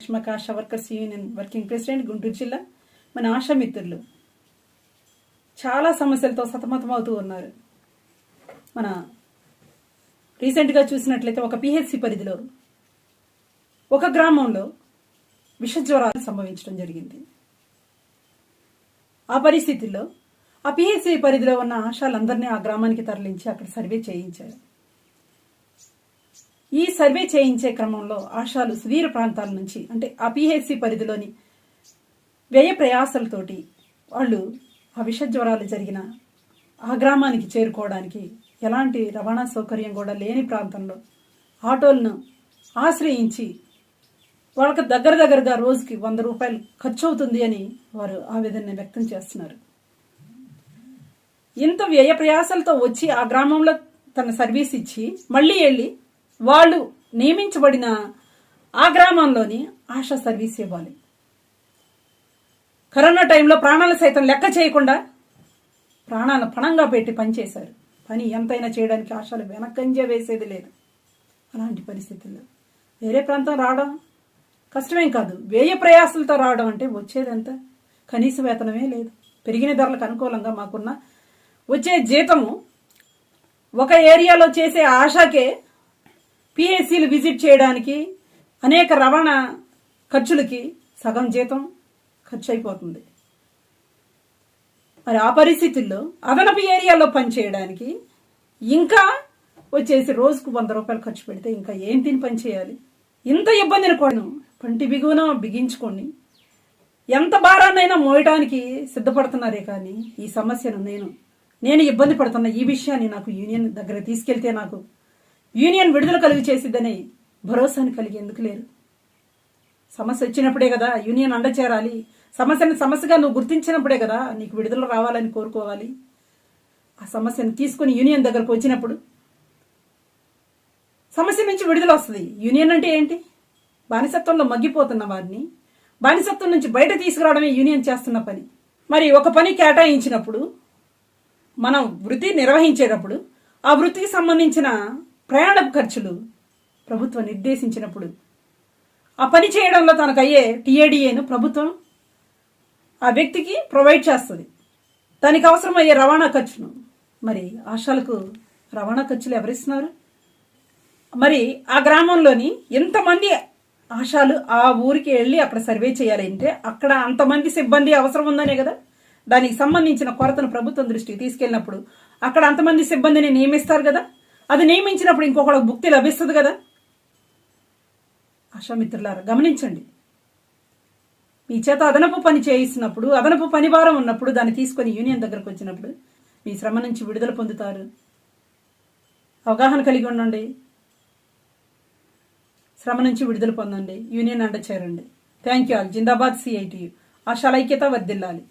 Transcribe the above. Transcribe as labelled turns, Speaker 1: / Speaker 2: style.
Speaker 1: లక్ష్మక ASHA workers union working president Guntur జిల్లా. మన ఆశా మిత్రులు. చాలా సమస్యలతో సతమతమవుతూ ఉన్నారు. మన రీసెంట్గా చూసినట్లయితే ఒక పిహెచ్సి పరిధిలో ఒక గ్రామంలో విష జ్వరాలు సంభవించడం జరిగింది. ఆ పరిస్థితుల్లో ఆ పిహెచ్సి పరిధిలో ఉన్న ఆశాలందరినీ ఆ గ్రామానికి తరలించి అక్కడ సర్వే చేయించారు. ఈ సర్వే చేయించే క్రమంలో ఆశాలు సుదీర ప్రాంతాల నుంచి అంటే ఆ పిహెచ్సి పరిధిలోని వ్యయ ప్రయాసలతోటి వాళ్ళు ఆ విష జ్వరాలు జరిగిన ఆ గ్రామానికి చేరుకోవడానికి ఎలాంటి రవాణా సౌకర్యం కూడా లేని ప్రాంతంలో ఆటోలను ఆశ్రయించి వాళ్ళకి దగ్గర దగ్గరగా రోజుకి వంద రూపాయలు ఖర్చు అవుతుంది అని వారు ఆవేదన వ్యక్తం చేస్తున్నారు. ఇంత వ్యయ ప్రయాసాలతో వచ్చి ఆ గ్రామంలో తన సర్వీస్ ఇచ్చి మళ్ళీ వెళ్ళి వాళ్ళు నియమించబడిన ఆ గ్రామంలోని ఆశా సర్వీస్ ఇవ్వాలి. కరోనా టైంలో ప్రాణాలు సైతం లెక్క చేయకుండా ప్రాణాలను పణంగా పెట్టి పనిచేశారు. పని ఎంతైనా చేయడానికి ఆశలు వెనకంజే వేసేది లేదు. అలాంటి పరిస్థితుల్లో వేరే ప్రాంతం రావడం కష్టమేం కాదు. వ్యయ ప్రయాసాలతో రావడం అంటే వచ్చేది ఎంత కనీస వేతనమే లేదు. పెరిగిన ధరలకు అనుకూలంగా మాకున్న వచ్చే జీతము ఒక ఏరియాలో చేసే ఆశకే పిఎస్సీలు విజిట్ చేయడానికి అనేక రవాణా ఖర్చులకి సగం జీతం ఖర్చు అయిపోతుంది మరి ఆ పరిస్థితుల్లో అదనపు ఏరియాలో పనిచేయడానికి ఇంకా వచ్చేసి రోజుకు వంద రూపాయలు ఖర్చు పెడితే ఇంకా ఏం తిని పని చేయాలి? ఇంత ఇబ్బందిని కొను పంటి బిగున బిగించుకొని ఎంత భారాన్నైనా మోయడానికి సిద్ధపడుతున్నారే కానీ ఈ సమస్యను నేను నేను ఇబ్బంది పడుతున్న ఈ విషయాన్ని నాకు యూనియన్ దగ్గర తీసుకెళ్తే నాకు యూనియన్ విడుదల కలిగి చేసిద్దని భరోసాను కలిగి ఎందుకు లేరు? సమస్య వచ్చినప్పుడే కదా యూనియన్ అండ చేరాలి సమస్యను సమస్యగా నువ్వు గుర్తించినప్పుడే కదా నీకు విడుదల రావాలని కోరుకోవాలి. ఆ సమస్యను తీసుకుని యూనియన్ దగ్గరకు వచ్చినప్పుడు సమస్య నుంచి విడుదల వస్తుంది. యూనియన్ అంటే ఏంటి? బానిసత్వంలో మగ్గిపోతున్న వారిని బానిసత్వం నుంచి బయట తీసుకురావడమే యూనియన్ చేస్తున్న పని. మరి ఒక పని కేటాయించినప్పుడు మనం వృత్తి నిర్వహించేటప్పుడు ఆ వృత్తికి సంబంధించిన ప్రయాణపు ఖర్చులు ప్రభుత్వం నిర్దేశించినప్పుడు ఆ పని చేయడంలో తనకు అయ్యే టీఏడిఏను ప్రభుత్వం ఆ వ్యక్తికి ప్రొవైడ్ చేస్తుంది. దానికి అవసరమయ్యే రవాణా ఖర్చును. మరి ఆశాలకు రవాణా ఖర్చులు ఎవరిస్తున్నారు? మరి ఆ గ్రామంలోని ఎంతమంది ఆశాలు ఆ ఊరికి వెళ్ళి అక్కడ సర్వే చేయాలంటే అక్కడ అంతమంది సిబ్బంది అవసరం ఉందనే కదా? దానికి సంబంధించిన కొరతను ప్రభుత్వం దృష్టికి తీసుకెళ్ళినప్పుడు అక్కడ అంతమంది సిబ్బందిని నియమిస్తారు కదా? అది నియమించినప్పుడు ఇంకొకళ్ళకి భుక్తి లభిస్తుంది కదా. ఆశామిత్రులారా గమనించండి. మీ చేత అదనపు పని చేయిస్తున్నప్పుడు అదనపు పని భారం ఉన్నప్పుడు దాన్ని తీసుకొని యూనియన్ దగ్గరకు వచ్చినప్పుడు మీ శ్రమ నుంచి విడుదల పొందుతారు. అవగాహన కలిగి ఉండండి. శ్రమ నుంచి విడుదల పొందండి. యూనియన్ అండ చేరండి థ్యాంక్ యూ ఆల్. జిందాబాద్ సిఐటియు. ఆశాల ఐక్యత వర్దిల్లాలి